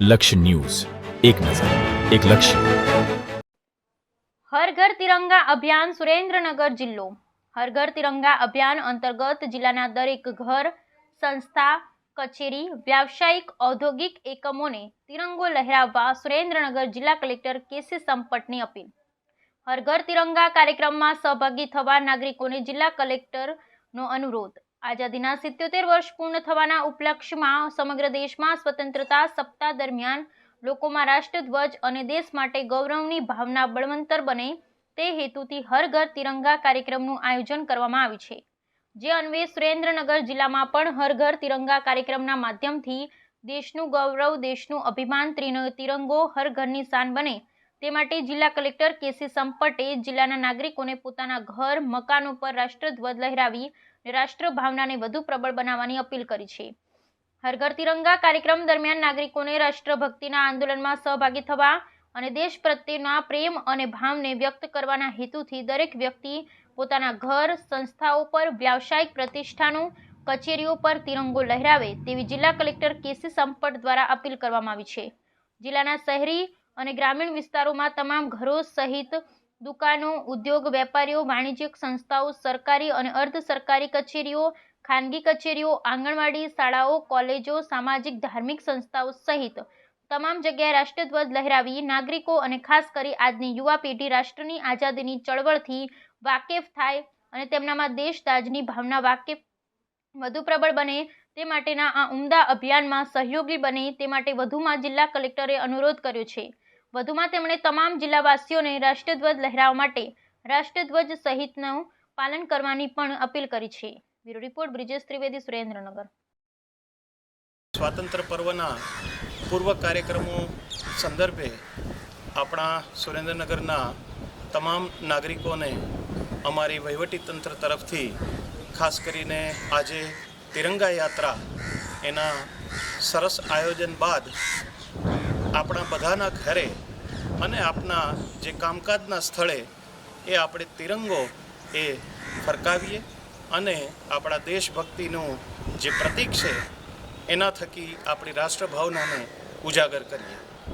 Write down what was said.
લક્ષ્ય ન્યૂઝ. એક નજર, એક લક્ષ્ય. હર ઘર તિરંગા અભિયાન સુરેન્દ્રનગર જિલ્લો. હર ઘર તિરંગા અભિયાન અંતર્ગત જિલ્લાના દરેક ઘર, સંસ્થા, કચેરી, વ્યાવસાયિક, ઔદ્યોગિક એકમોને તિરંગો લહેરાવવા સુરેન્દ્રનગર જિલ્લા કલેક્ટર કેસી સંપટની અપીલ. હર ઘર તિરંગા કાર્યક્રમમાં સહભાગી થવા નાગરિકોને જિલ્લા કલેક્ટરનો અનુરોધ. આઝાદીના સિત્યોતેર વર્ષ પૂર્ણ થવાના ઉપલક્ષ્યમાં સમગ્ર દેશમાં સ્વતંત્રતા સપ્તાહ દરમિયાન લોકોમાં રાષ્ટ્રધ્વજ અને દેશ માટે ગૌરવની ભાવના બળવંતર બને તે હેતુથી હર ઘર તિરંગા કાર્યક્રમનું આયોજન કરવામાં આવ્યું છે. જે અન્વયે સુરેન્દ્રનગર જિલ્લામાં પણ હર ઘર તિરંગા કાર્યક્રમના માધ્યમથી દેશનું ગૌરવ, દેશનું અભિમાન, ત્રિનો, તિરંગો હર ઘરની શાન બને તે માટે જિલ્લા કલેક્ટર કેસી સંપટે જિલ્લાના નાગરિકોને પોતાના ઘર, મકાનો પર રાષ્ટ્રધ્વજ લહેરાવી રાષ્ટ્ર ભાવનાને વધુ પ્રબળ બનાવવાની અપીલ કરી છે. હર ઘર તિરંગા કાર્યક્રમ દરમિયાન નાગરિકોને રાષ્ટ્રભક્તિના આંદોલનમાં સહભાગી થવા અને દેશ પ્રત્યેના પ્રેમ અને ભાવને વ્યક્ત કરવાના હેતુથી દરેક વ્યક્તિ પોતાના ઘર, સંસ્થાઓ પર વ્યાવસાયિક પ્રતિષ્ઠાનો, કચેરીઓ પર તિરંગો લહેરાવે તેવી જિલ્લા કલેક્ટર કેસી સંપટ દ્વારા અપીલ કરવામાં આવી છે. જિલ્લાના શહેરી અને ગ્રામીણ વિસ્તારોમાં તમામ ઘરો સહિત દુકાનો, ઉદ્યોગ, વેપારીઓ, વાણિજ્યિક સંસ્થાઓ, સરકારી અને અર્ધ સરકારી કચેરીઓ, ખાનગી કચેરીઓ, આંગણવાડી શાળાઓ, કોલેજો, સામાજિક ધાર્મિક સંસ્થાઓ સહિત તમામ જગ્યાએ રાષ્ટ્રધ્વજ લહેરાવી નાગરિકો અને ખાસ કરી આજની યુવા પેઢી રાષ્ટ્રની આઝાદીની ચળવળથી વાકેફ થાય અને તેમનામાં દેશદાજની ભાવના વાકેફ વધુ પ્રબળ બને તે માટેના આ ઉમદા અભિયાનમાં સહયોગી બને તે માટે વધુમાં જિલ્લા કલેક્ટરે અનુરોધ કર્યો છે. વધુમાં તેમણે તમામ જિલ્લાવાસીઓને રાષ્ટ્રધ્વજ લહેરાવવા માટે રાષ્ટ્રધ્વજ સહિતનું પાલન કરવાની પણ અપીલ કરી છે. Bureau report, Brijesh Trivedi, Surendranagar. સ્વાતંત્ર્ય પર્વના પૂર્વ કાર્યક્રમો સંદર્ભે આપણા સુરેન્દ્રનગરના તમામ નાગરિકોને અમારી વહીવટીતંત્ર તરફથી ખાસ કરીને આજે તિરંગા યાત્રા એના સરસ આયોજન બાદ આપણા બધાના ઘરે અને આપના જે કામકાજના સ્થળે એ આપણે તિરંગો એ ફરકાવીએ અને આપણા દેશભક્તિનું જે પ્રતીક છે, એના થકી આપણી રાષ્ટ્રભાવનાને ઉજાગર કરીએ.